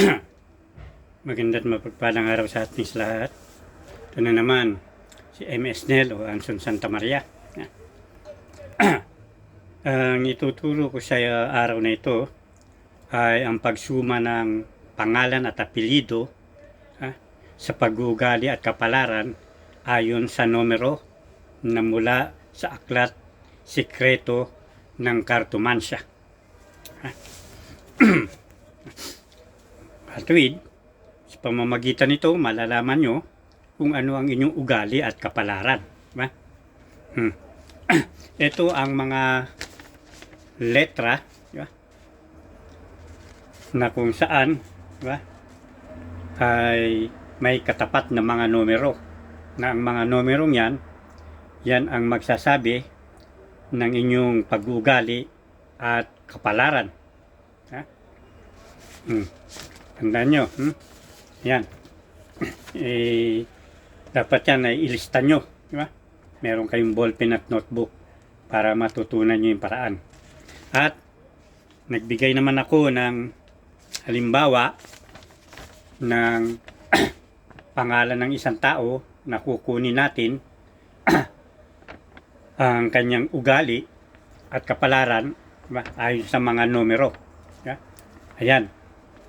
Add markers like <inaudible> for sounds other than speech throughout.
<clears throat> Maganda't mapagpalang araw sa ating lahat. Ito na naman, si MS Nel o Anson Santa Maria. <clears throat> ang ituturo ko sa araw na ito ay ang pagsuma ng pangalan at apelido ha, sa pag-uugali at kapalaran ayon sa numero na mula sa aklat sikreto ng kartumansya. Ha? <clears throat> Katuwid, sa pamamagitan nito, malalaman nyo kung ano ang inyong ugali at kapalaran. Diba? Hmm. <clears throat> Ito ang mga letra diba? na kung saan diba? ay may katapat na mga numero na ang mga numerong yan yan ang magsasabi ng inyong pag-uugali at kapalaran. Ha? Hmm. Tandaan nyo. Hmm? Yan. <clears throat> eh, dapat yan ay ilista nyo. Di ba? Meron kayong ballpen at notebook para matutunan nyo yung paraan. At nagbigay naman ako ng halimbawa ng <clears throat> pangalan ng isang tao na kukunin natin <clears throat> ang kanyang ugali at kapalaran diba? ayon sa mga numero. Diba? Ayan.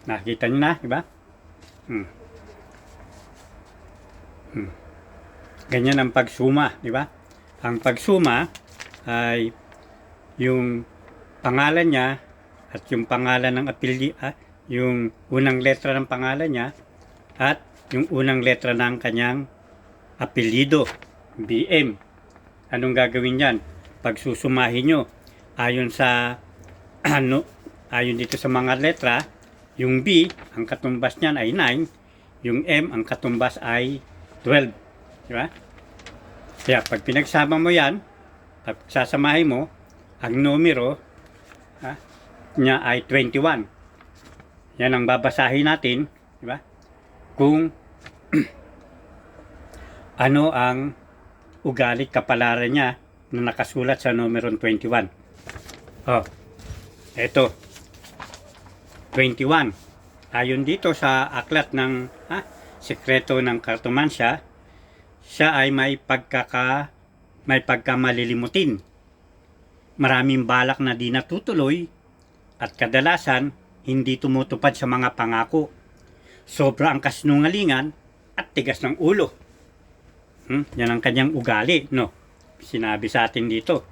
Nakita nyo na, di ba? Hmm. Hmm. Ganyan ang pagsuma, di ba? Ang pagsuma ay yung pangalan niya at yung pangalan ng apelyi, ah, yung unang letra ng pangalan niya at yung unang letra ng kanyang apelyido, BM. Anong gagawin yan? Pagsusumahin nyo ayon sa <clears throat> ano, ayon dito sa mga letra, yung B, ang katumbas niyan ay 9, yung M, ang katumbas ay 12. Di ba? Kaya pag pinagsama mo yan, pag sasamahin mo, ang numero ha, niya ay 21. Yan ang babasahin natin, di ba? Kung <clears throat> ano ang ugali kapalaran niya na nakasulat sa numero 21. Oh, eto. 21. Ayon dito sa aklat ng ha, sekreto ng kartomansya, siya ay may pagkaka may pagkamalilimutin. Maraming balak na di natutuloy at kadalasan hindi tumutupad sa mga pangako. Sobra ang kasinungalingan at tigas ng ulo. Hmm? Yan ang kanyang ugali, no? Sinabi sa atin dito.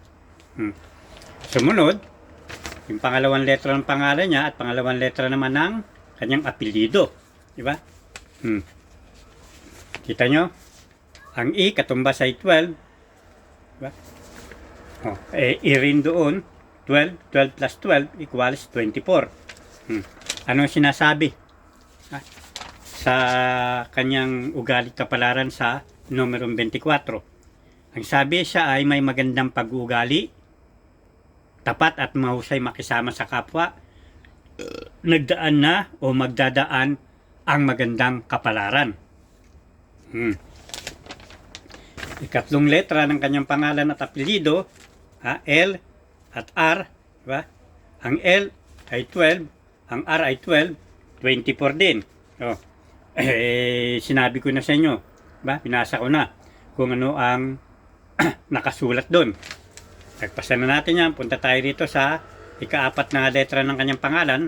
Hmm. Sumunod, yung pangalawang letra ng pangalan niya at pangalawang letra naman ng kanyang apelyido. Di ba? Hmm. Kita nyo? Ang E katumbas ay 12. Di ba? Oh, eh, E rin doon, 12, 12 plus 12 equals 24. Hmm. Ano sinasabi? Ha? Sa kanyang ugali kapalaran sa numerong 24. Ang sabi siya ay may magandang pag-uugali, tapat at mahusay makisama sa kapwa, nagdaan na o magdadaan ang magandang kapalaran. Hmm. Ikatlong letra ng kanyang pangalan at apelyido, ha, L at R, diba? Ang L ay 12, ang R ay 12, 24 din. Oh. <clears throat> Eh, sinabi ko na sa inyo, ba? Pinasa ko na kung ano ang <clears throat> nakasulat doon. Nagpasa na natin yan. Punta tayo rito sa ikaapat na letra ng kanyang pangalan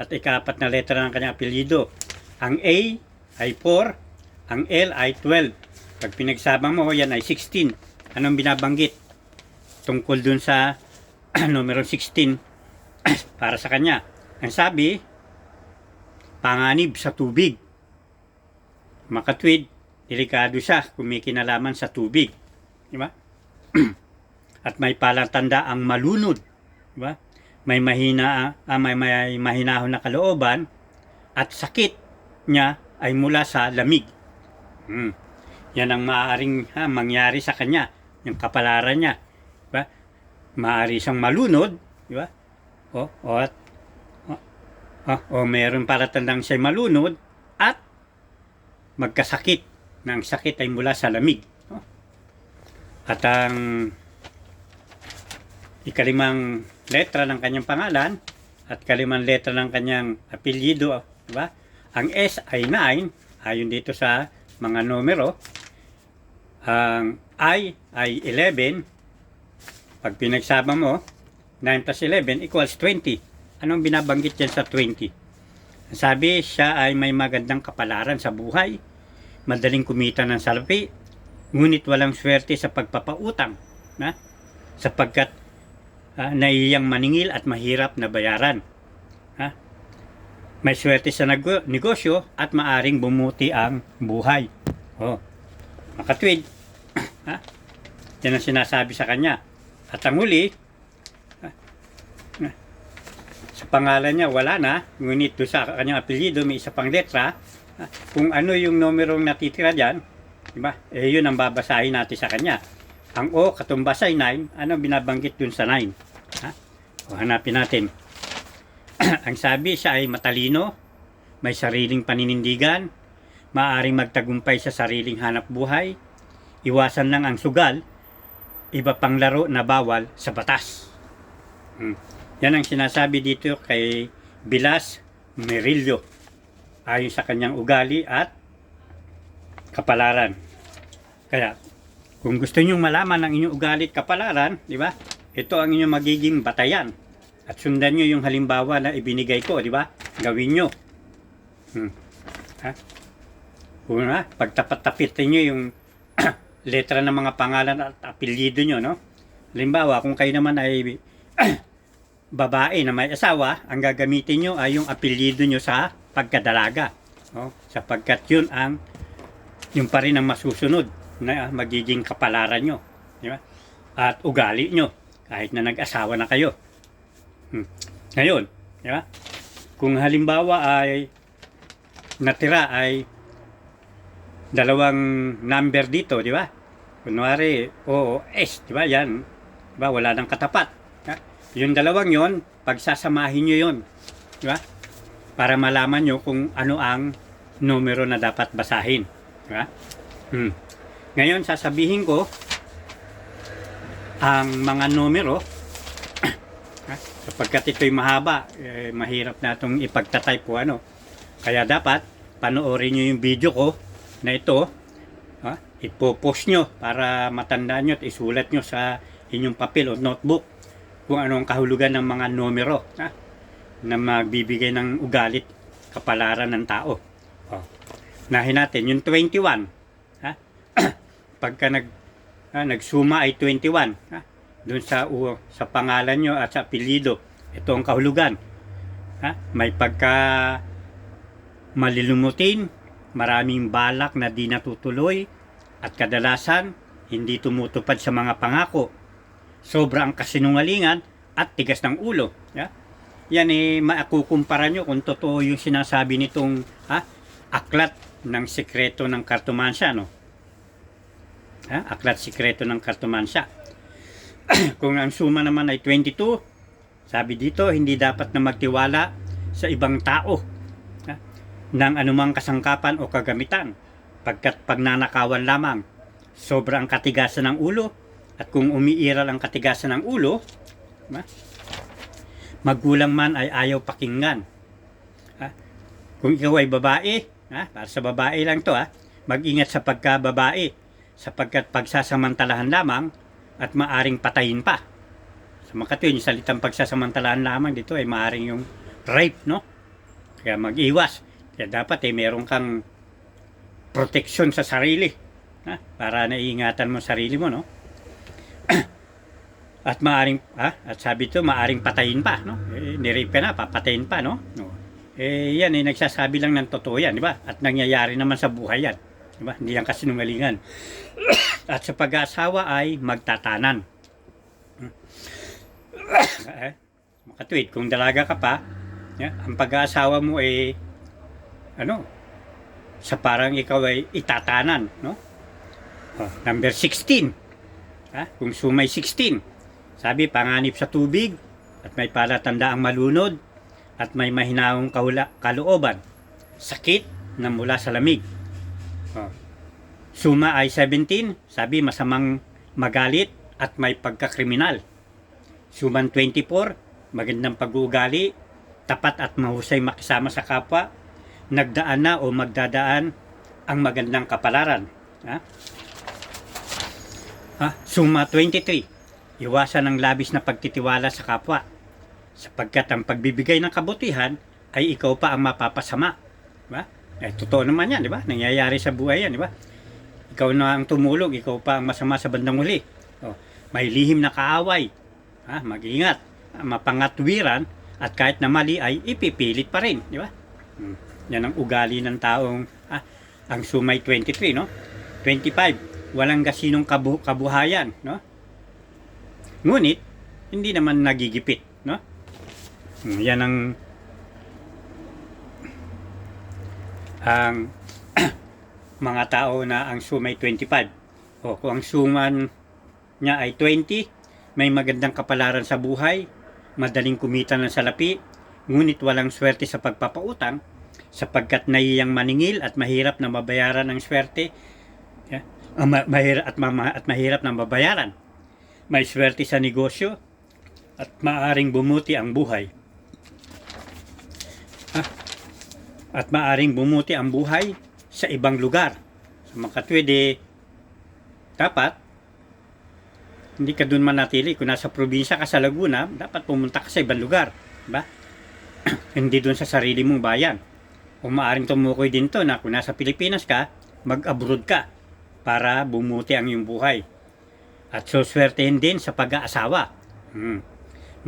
at ikaapat na letra ng kanyang apelyido. Ang A ay 4, ang L ay 12. Pag pinagsama mo, yan ay 16. Anong binabanggit? Tungkol dun sa <clears throat> numero 16 <clears throat> para sa kanya. Ang sabi, panganib sa tubig. Makatwid, delikado siya kung may kinalaman sa tubig. Di ba? <clears throat> At may palatanda ang malunod. Di ba? May mahina, ah, may, may mahinahon na kalooban at sakit niya ay mula sa lamig. Hmm. Yan ang maaaring ha, mangyari sa kanya, yung kapalaran niya. Di ba? Maaari siyang malunod, di ba? O, o at o, o, o meron palatandang siya malunod at magkasakit na ang sakit ay mula sa lamig. At ang ikalimang letra ng kanyang pangalan at kalimang letra ng kanyang apelyido, di ba? Ang S ay 9, ayon dito sa mga numero. Ang I ay 11. Pag pinagsama mo, 9 plus 11 equals 20. Anong binabanggit yan sa 20? Ang Sabi, siya ay may magandang kapalaran sa buhay, madaling kumita ng salapi, ngunit walang swerte sa pagpapautang, na? sapagkat ah, naiyang maningil at mahirap na bayaran. Ha? May swerte sa negosyo at maaring bumuti ang buhay. Oh. Makatwid. <clears throat> ha? Yan ang sinasabi sa kanya. At ang huli, sa pangalan niya wala na, ngunit doon sa kanyang apelyido may isa pang letra. Kung ano yung numerong natitira diyan, di ba? Eh yun ang babasahin natin sa kanya. Ang O katumbas ay 9, ano binabanggit dun sa 9? Ha? Hanapin natin. <clears throat> ang sabi siya ay matalino, may sariling paninindigan, maaring magtagumpay sa sariling hanap buhay, iwasan lang ang sugal, iba pang laro na bawal sa batas. Hmm. Yan ang sinasabi dito kay Bilas Merillo ayon sa kanyang ugali at kapalaran. Kaya, kung gusto niyo malaman ang inyong ugali at kapalaran, di ba? Ito ang inyong magiging batayan. At sundan niyo yung halimbawa na ibinigay ko, di ba? Gawin niyo. Hmm. Ha? Kung na, pagtapat-tapit niyo yung <clears throat> letra ng mga pangalan at apelyido niyo, no? Halimbawa, kung kayo naman ay <clears throat> babae na may asawa, ang gagamitin nyo ay yung apelyido nyo sa pagkadalaga. No? Sapagkat yun ang yung pa rin ang masusunod na magiging kapalaran nyo. Di ba? At ugali nyo kahit na nag-asawa na kayo. Hmm. Ngayon, di ba? Kung halimbawa ay natira ay dalawang number dito, di ba? Kunwari, O, S, di ba? Yan, di ba? Wala nang katapat. Ha? Yung dalawang yon, pagsasamahin nyo yon. Di ba? Para malaman nyo kung ano ang numero na dapat basahin. Di ba? Hmm. Ngayon, sasabihin ko ang mga numero <clears throat> sapagkat ito'y mahaba, eh, mahirap na itong ipagtatype po ano. Kaya dapat panoorin nyo yung video ko na ito. Ha? Ipopost nyo para matandaan nyo at isulat nyo sa inyong papel o notebook kung ano ang kahulugan ng mga numero ha? na magbibigay ng ugalit kapalaran ng tao. O. Nahin natin, yung 21. Pagka nag, ha, nagsuma ay 21. Ha? Doon sa, u- sa pangalan nyo at sa apelido. Ito ang kahulugan. Ha? May pagka malilumutin, maraming balak na di natutuloy, at kadalasan hindi tumutupad sa mga pangako. Sobra ang kasinungalingan at tigas ng ulo. Ya? Yan eh, makukumpara nyo kung totoo yung sinasabi nitong ha, aklat ng sikreto ng kartumansya. No? Ha? Aklat sikreto ng kartumansya. <clears throat> kung ang suma naman ay 22, sabi dito, hindi dapat na magtiwala sa ibang tao ha? ng anumang kasangkapan o kagamitan pagkat pagnanakawan lamang sobra ang katigasan ng ulo at kung umiiral ang katigasan ng ulo ha? magulang man ay ayaw pakinggan ha? kung ikaw ay babae ha? para sa babae lang to ha? mag-ingat sa pagkababae sapagkat pagsasamantalahan lamang at maaring patayin pa. Sa makatuwin yung salitang pagsasamantalahan lamang dito ay maaring yung rape no? Kaya mag-iwas. Kaya dapat eh meron kang proteksyon sa sarili ha? para naiingatan mo sarili mo no? <clears throat> At maaring ha? at sabi to maaring patayin pa no? Eh, nirape na papatayin pa no, no. eh yan eh nagsasabi lang ng totoo yan di ba? At nangyayari naman sa buhay yan di ba? Hindi yan kasinungalingan <coughs> at sa pag-aasawa ay magtatanan <coughs> eh, makatwid kung dalaga ka pa yeah, ang pag-aasawa mo ay ano sa parang ikaw ay itatanan, no? Oh, number 16. Ha? Kung sumay 16. Sabi, panganib sa tubig at may palatandaang malunod at may mahinaong kahula, kalooban. Sakit na mula sa lamig. Oh. Suma ay 17. Sabi, masamang magalit at may pagkakriminal. Suman 24. Magandang pag-uugali, tapat at mahusay makisama sa kapwa, nagdaan na o magdadaan ang magandang kapalaran. Ha? Ha? Suma 23. Iwasan ang labis na pagtitiwala sa kapwa. Sapagkat ang pagbibigay ng kabutihan ay ikaw pa ang mapapasama. Diba? Eh, totoo naman yan, di ba? Nangyayari sa buhay yan, di ba? Ikaw na ang tumulog, ikaw pa ang masama sa bandang huli. Oh, may lihim na kaaway. Ha? Mag-ingat. Mapangatwiran at kahit na mali ay ipipilit pa rin, di ba? Hmm. Yan ang ugali ng taong ah, ang sumay 23, no? 25, walang gasinong kabu- kabuhayan, no? Ngunit, hindi naman nagigipit, no? Hmm, Yan ang ang mga tao na ang sumay 25. O kung ang suman niya ay 20, may magandang kapalaran sa buhay, madaling kumita ng salapi, ngunit walang swerte sa pagpapautang, sapagkat naiyang maningil at mahirap na mabayaran ang swerte, yeah, ah, ma- mahirap at, ma- at mahirap na mabayaran. May swerte sa negosyo at maaring bumuti ang buhay. Ah, at maaring bumuti ang buhay sa ibang lugar. Sa mga katwede, dapat hindi ka doon manatili. Kung nasa probinsya ka sa Laguna, dapat pumunta ka sa ibang lugar. Diba? <clears throat> hindi doon sa sarili mong bayan. O maaring tumukoy din to na kung nasa Pilipinas ka, mag-abroad ka para bumuti ang iyong buhay. At suswertehin din sa pag-aasawa. Hmm.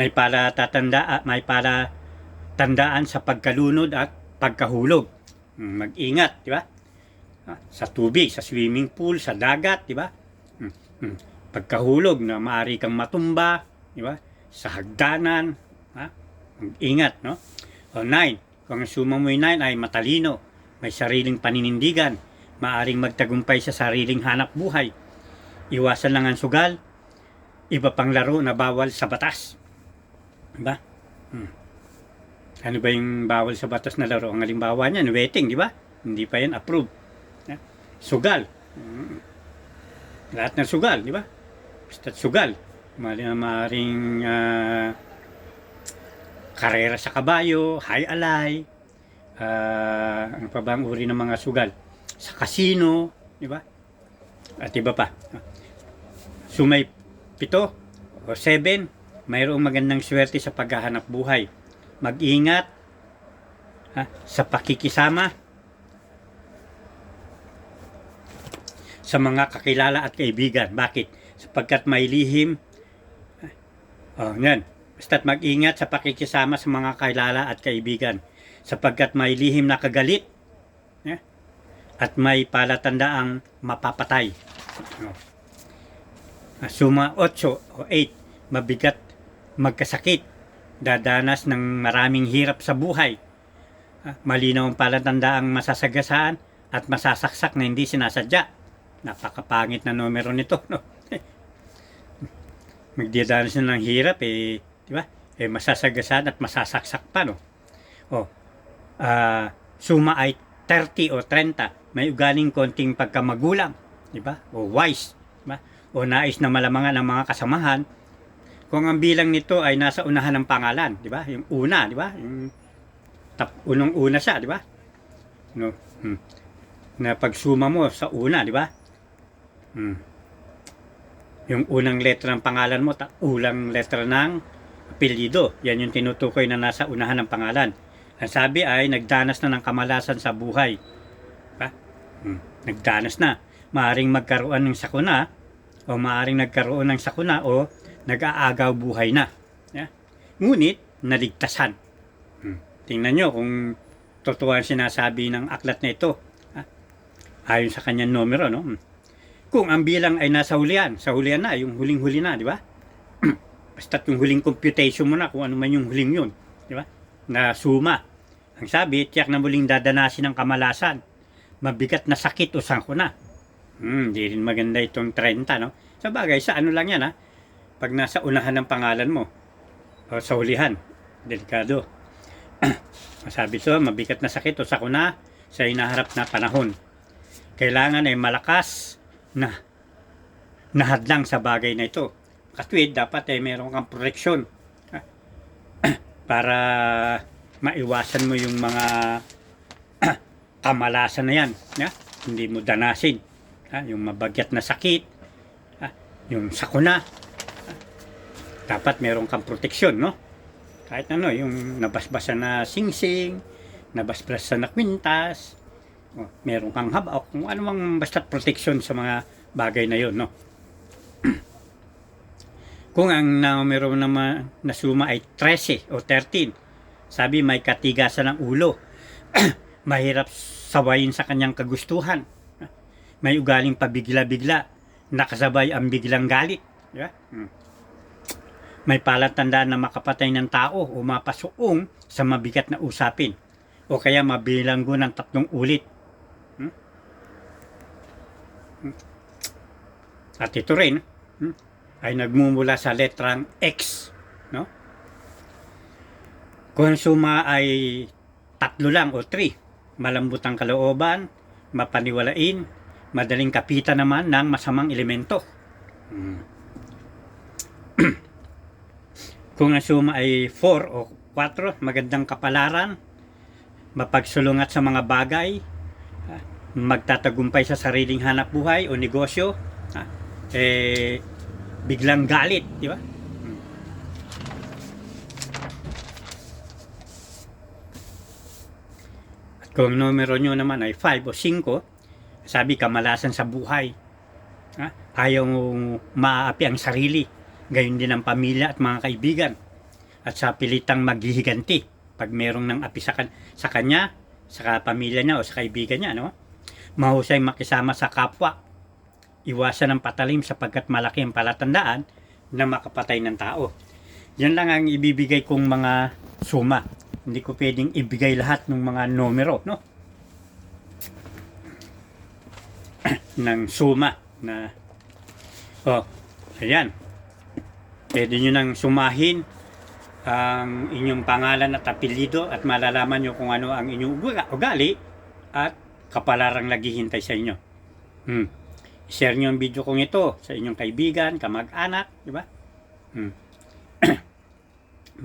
May para tatanda, ah, may para tandaan sa pagkalunod at pagkahulog. Hmm, Mag-ingat, di ba? Ah, Sa tubig, sa swimming pool, sa dagat, di ba? Hmm, hmm. Pagkahulog na maaari kang matumba, di ba? Sa hagdanan, ha? Mag-ingat, no? O nine, kung ang suma mo'y nine ay matalino, may sariling paninindigan, maaring magtagumpay sa sariling hanap buhay. Iwasan lang ang sugal, iba pang laro na bawal sa batas. Diba? Hmm. Ano ba yung bawal sa batas na laro? Ang halimbawa niyan, wetting, di ba? Hindi pa yan approved. Sugal. Lahat ng sugal, di ba? Basta't sugal. Maaaring, maaaring ah, karera sa kabayo, high alay, ah, ano pa ba ang uri ng mga sugal? Sa casino, di ba? At iba pa. So may pito o seven, mayroong magandang swerte sa paghahanap buhay. Mag-ingat ha, sa pakikisama sa mga kakilala at kaibigan. Bakit? Sapagkat may lihim. Oh, yan. Basta't mag-ingat sa pakikisama sa mga kakilala at kaibigan. Sapagkat may lihim na kagalit. Yeah. At may palatandaang mapapatay. Oh. Ah, Suma 8 o 8, mabigat magkasakit, dadanas ng maraming hirap sa buhay. Ah, Malinaw ang palatandaang masasagasaan at masasaksak na hindi sinasadya. Napakapangit na numero nito, no? <laughs> Magdadanas na ng hirap, eh, di ba? Eh, masasagasaan at masasaksak pa, no? O, ah, suma ay 30 o 30, may ugaling konting pagkamagulang, di ba? O wise, di ba? O nais na malamangan ng mga kasamahan, kung ang bilang nito ay nasa unahan ng pangalan, di ba? Yung una, di ba? Yung tap, unang una siya, di ba? No. Hmm. Na pagsuma mo sa una, di ba? Hmm. Yung unang letra ng pangalan mo, ta ulang letra ng apelyido. Yan yung tinutukoy na nasa unahan ng pangalan. Ang sabi ay nagdanas na ng kamalasan sa buhay. Diba? Hmm. Nagdanas na. Maaring magkaroon ng sakuna o maaring nagkaroon ng sakuna o nag-aagaw buhay na. Yeah? Ngunit, naligtasan. Hmm. Tingnan nyo kung totoo ang sinasabi ng aklat na ito. Ha? Ayon sa kanyang numero, no? Hmm. Kung ang bilang ay nasa hulihan, sa hulihan na, yung huling-huli na, di ba? <clears throat> Basta't yung huling computation mo na, kung ano man yung huling yun, di ba? Na suma. Ang sabi, tiyak na muling dadanasin ng kamalasan. Mabigat na sakit o sangkuna. Hmm, di rin maganda itong 30, no? Sa bagay, sa ano lang yan, ha? Pag nasa unahan ng pangalan mo, o sa hulihan, delikado. <clears throat> Sabi so, mabigat na sakit o sakuna sa inaharap na panahon. Kailangan ay malakas na nahadlang sa bagay na ito. Katwid, dapat ay meron kang proteksyon <clears throat> para maiwasan mo yung mga <clears throat> kamalasan na yan. Ya? Hindi mo danasin. Ha? Yung mabagyat na sakit, ha? yung sakuna. Dapat meron kang proteksyon, no? Kahit ano, yung nabasbasan na singsing, nabasbasan na kwintas, o, meron kang haba, o kung ano mang basta proteksyon sa mga bagay na yon, no? <clears throat> kung ang numero naman na suma ay 13 o 13, sabi may katigasan ng ulo, <clears throat> mahirap sawayin sa kanyang kagustuhan, may ugaling pabigla-bigla, nakasabay ang biglang galit. Di ba? Hmm. May palatandaan na makapatay ng tao o mapasuong sa mabigat na usapin o kaya mabilanggo ng tatlong ulit. At ito rin, hmm, ay nagmumula sa letrang X. No? Kung ang suma ay tatlo lang o three, malambot ang kalooban, mapaniwalain, madaling kapitan naman ng masamang elemento. Hmm. <clears throat> Kung ang suma ay 4 o 4, magandang kapalaran, mapagsulungat sa mga bagay, magtatagumpay sa sariling hanap buhay o negosyo, ah, eh, biglang galit, di ba? Hmm. At kung numero nyo naman ay 5 o 5, sabi kamalasan sa buhay. Ha? Ayaw maaapi ang sarili. Gayon din ang pamilya at mga kaibigan. At sa pilitang maghihiganti pag merong nang api sa, kan- sa kanya, sa pamilya niya o sa kaibigan niya. No? Mahusay makisama sa kapwa. Iwasan ang patalim sapagkat malaki ang palatandaan na makapatay ng tao. Yan lang ang ibibigay kong mga suma. Hindi ko pwedeng ibigay lahat ng mga numero, no? <clears throat> ng suma na oh, ayan. Pwede nyo nang sumahin ang inyong pangalan at apelido at malalaman nyo kung ano ang inyong uga- ugali at kapalarang naghihintay sa inyo. Hmm. Share nyo ang video kong ito sa inyong kaibigan, kamag-anak, di ba? Hmm. <clears throat>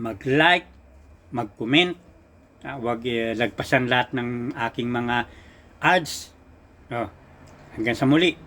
Mag-like, mag-comment, ah, wag eh, lagpasan lahat ng aking mga ads. Oh, hanggang sa muli.